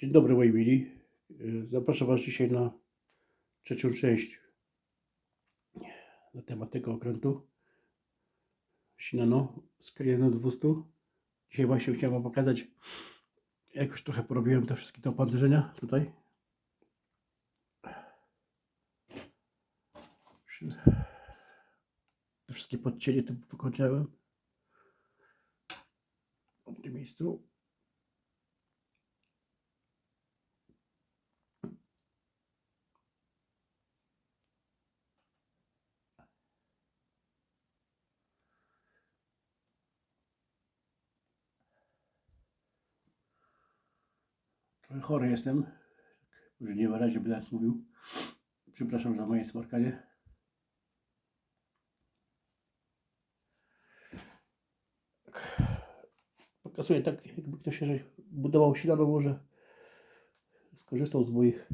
Dzień dobry moi. Y, Zapraszam Was dzisiaj na trzecią część na temat tego okrętu. Sinano z Kryjeno 200. Dzisiaj właśnie chciałem Wam pokazać, jak już trochę porobiłem te wszystkie te opancerzenia tutaj. Te wszystkie podcienie tu wykończyłem. W tym miejscu. Trochę chory jestem. Już nie na razie będę mówił. Przepraszam za moje smarkanie. Pokazuję tak, jakby ktoś się budował silano, może skorzystał z moich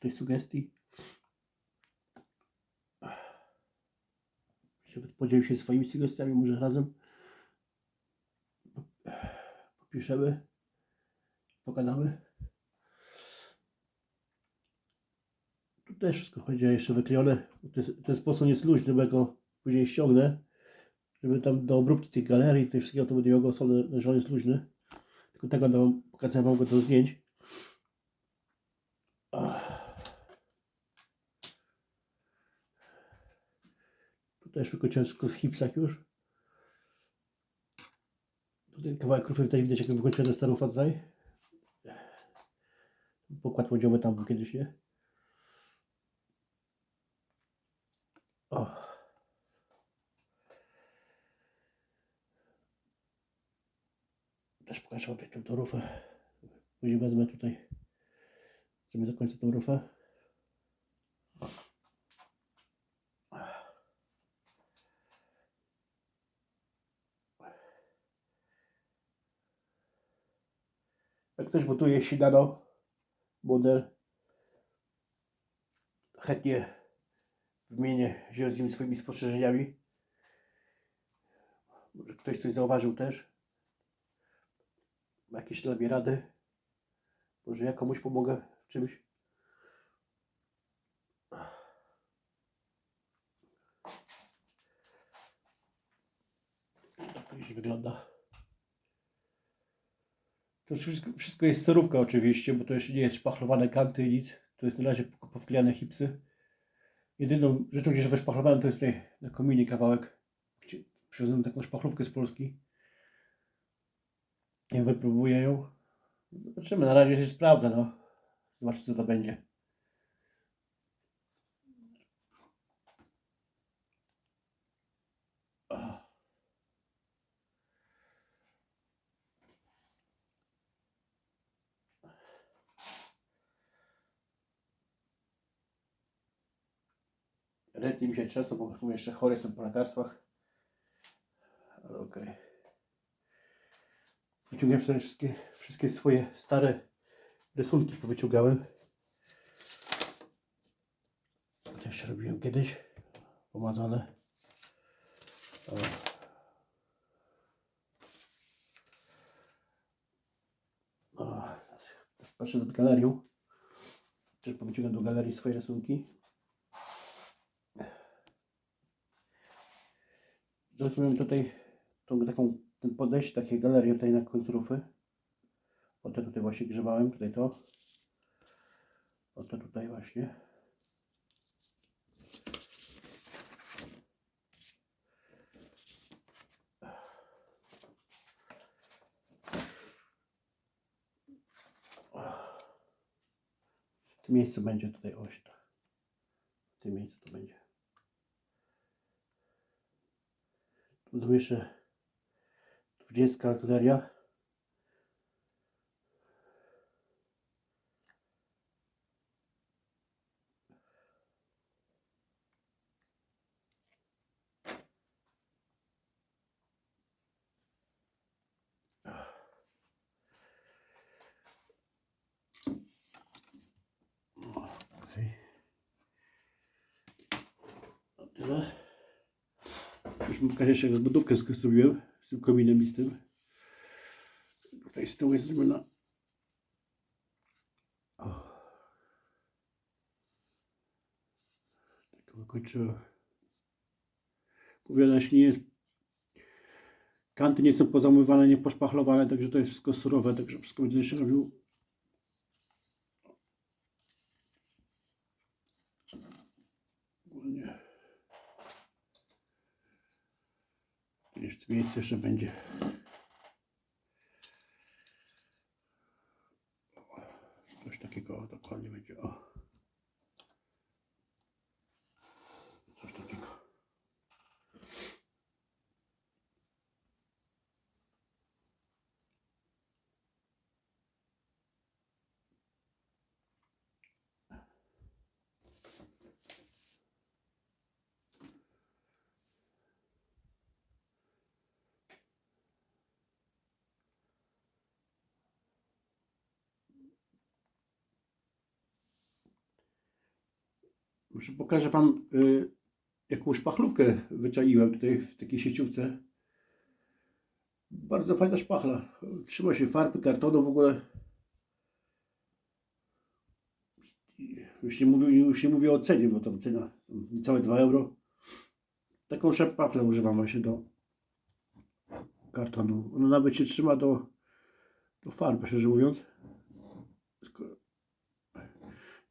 tej sugestii. Się Podzielił się swoimi sugestiami, może razem popiszemy, pogadamy. Tu też wszystko będzie jeszcze wyklejone. Ten, ten sposób jest luźny, bo go później ściągnę, żeby tam do obróbki tych galerii, tych wszystkiego to będzie miał osobny, że on jest luźny. Tylko tak będę wam pokazywał go do zdjęć. Tu też wszystko z hipsach już. Tutaj kawałek rufy tutaj widać jak wykończyłem starufa tutaj. Pokład łodziowy tam był kiedyś, nie? O. Też pokażę wam tą rufę. Później wezmę tutaj, żeby zakończyć tą rufę. Jak ktoś buduje Sinano model, chętnie wymienię się z nimi swoimi spostrzeżeniami. Może ktoś coś zauważył też. Ma jakieś dla mnie rady. Może ja komuś pomogę w czymś. Tak to wygląda. To wszystko, wszystko jest serówka oczywiście, bo to jeszcze nie jest szpachlowane kanty, nic. To jest na razie powklejane hipsy. Jedyną rzeczą, gdzie wyszpachlowałem, to jest tutaj na kominie kawałek. Przywiozłem taką szpachlówkę z Polski. Ja wypróbuję ją. Zobaczymy, na razie się sprawdza, no. Zobaczcie co to będzie. Ręce mi się trzęsą, bo mówię, jeszcze chory jestem po lekarstwach. Ale okej. Wyciągałem sobie wszystkie, wszystkie swoje stare rysunki, powyciągałem. Jeszcze robiłem kiedyś. Pomazane. O. O, patrzę nad galerią. Też do galerii swoje rysunki. Rozumiem tutaj tą taką, ten podejście, takie galerie tutaj na końcu rufy. O te tutaj właśnie grzebałem, tutaj to. O te tutaj właśnie. W tym miejscu będzie tutaj oś. ta. W tym miejscu to będzie. Jeszcze 20 galeria. Okej. No Tyle. Właśnie pokażę jeszcze rozbudówkę zrobiłem z tym kominem i z tym. Tutaj z tyłu jest zrobiona. Tak kończyła. Mówię, nie jest. Kanty nie są pozamywane, nie poszpachlowane, także to jest wszystko surowe, także wszystko będę jeszcze robił jeszcze będzie. Coś takiego dokładnie będzie. O. pokażę Wam y, jakąś pachlówkę wyczaiłem tutaj w takiej sieciówce. Bardzo fajna szpachla. Trzyma się farby, kartonu w ogóle. Już nie mówię, już nie mówię o cenie, bo tam cena niecałe 2 euro. Taką szpachlę używam właśnie do kartonu. Ona nawet się trzyma do, do farby, szczerze mówiąc. Sko-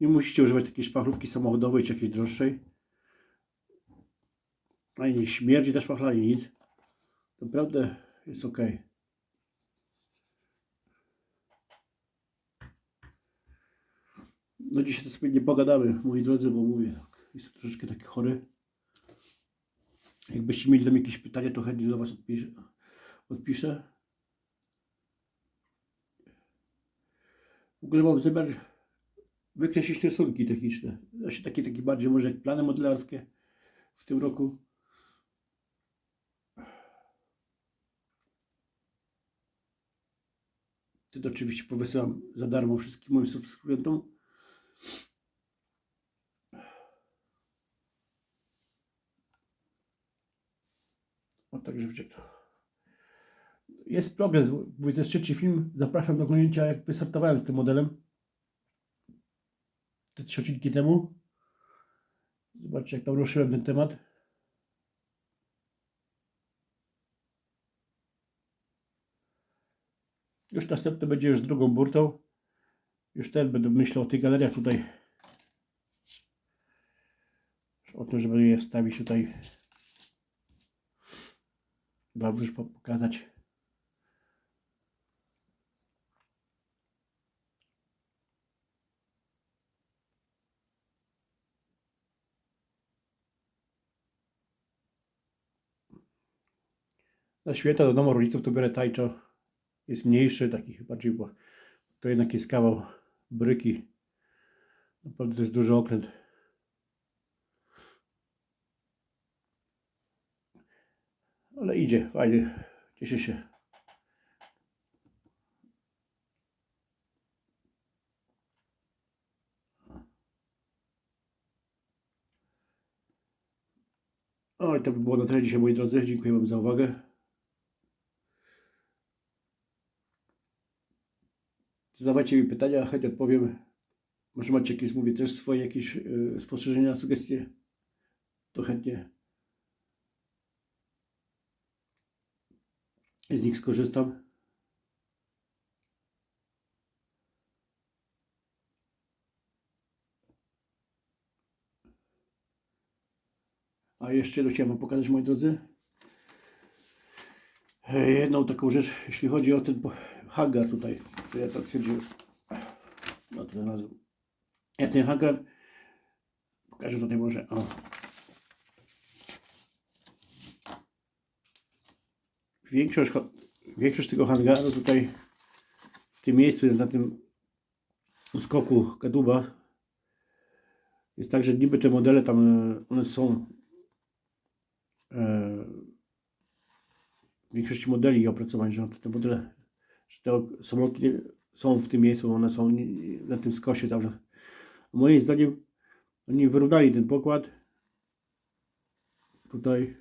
nie musicie używać takiej szpachlówki samochodowej czy jakiejś droższej. Ani nie śmierdzi ta szpachla, ani nic. Naprawdę jest ok. No dzisiaj to sobie nie pogadamy, moi drodzy, bo mówię, tak, jestem troszeczkę taki chory. Jakbyście mieli tam jakieś pytania, to chętnie do Was odpiszę. odpiszę. W ogóle mam zamiar wykreślić rysunki techniczne. Znaczy takie, takie bardziej może plany modelarskie w tym roku. Wtedy oczywiście powysyłam za darmo wszystkim moim subskrybentom. O, także to. Jest progres, bo to jest trzeci film. Zapraszam do oglądnięcia, jak wystartowałem z tym modelem te trzy odcinki temu. Zobaczcie, jak tam ruszyłem ten temat. Już następny będzie już z drugą burtą. Już ten będę myślał o tych galeriach tutaj. O tym, żeby je wstawić tutaj. Wam już pokazać. Na święta do domu rodziców to biorę tańczo. Jest mniejszy, taki bardziej, bo to jednak jest kawał bryki. Naprawdę to jest duży okręt. Ale idzie, fajnie. Cieszę się. Oj, to by było na tyle dzisiaj, moi drodzy. Dziękuję Wam za uwagę. Zadawajcie mi pytania, chętnie odpowiem. Może macie jakieś, mówię, też swoje jakieś yy, spostrzeżenia, sugestie, to chętnie z nich skorzystam. A jeszcze jedno chciałem pokazać, moi drodzy. E, Jedną taką rzecz, jeśli chodzi o ten hangar tutaj, to ja tak stwierdziłem, no to znalazłem. Ja ten hangar, pokażę tutaj może, o. Większość, większość tego hangaru tutaj, w tym miejscu, na tym skoku kadłuba, jest tak, że niby te modele tam, e, one są e, w większości modeli opracowań, że te modele, że te samoloty są w tym miejscu, one są na tym skosie tam. Moim zdaniem oni wyrównali ten pokład. Tutaj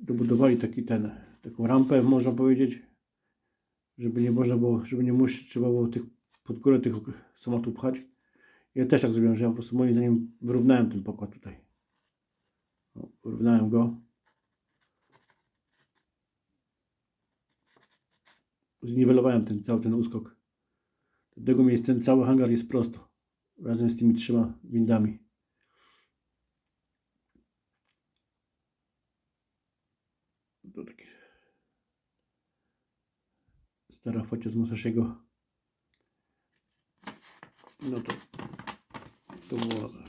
dobudowali taki ten, taką rampę, można powiedzieć, żeby nie można było, żeby nie musieć, trzeba było tych, pod górę tych samolotów pchać. Ja też tak zrobiłem, że ja po prostu moim zdaniem wyrównałem ten pokład tutaj. O, wyrównałem go. Zniwelowałem ten cały ten uskok. Dlatego mi jest ten cały hangar jest prosto. Razem z tymi trzema windami. To taki stara focia z Musashiego. No to to było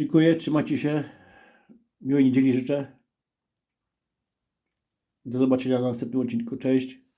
Dziękuję, trzymajcie się. Miłej niedzieli życzę. Do zobaczenia na następnym odcinku. Cześć.